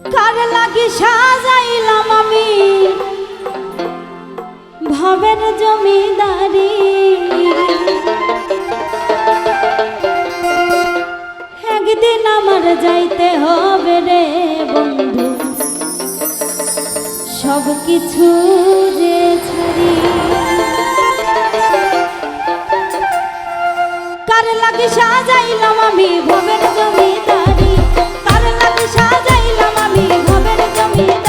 কার লাগি সাজাইলাম আমি? ভবের জমিদারি। একদিন আমার যাইতে হবে রে বন্ধু। সব কিছু যে ছাড়ি। কার লাগে সাজাইলাম আমি? ভবের জমিদারি। কার লাগে সাজাইলাম Thank you.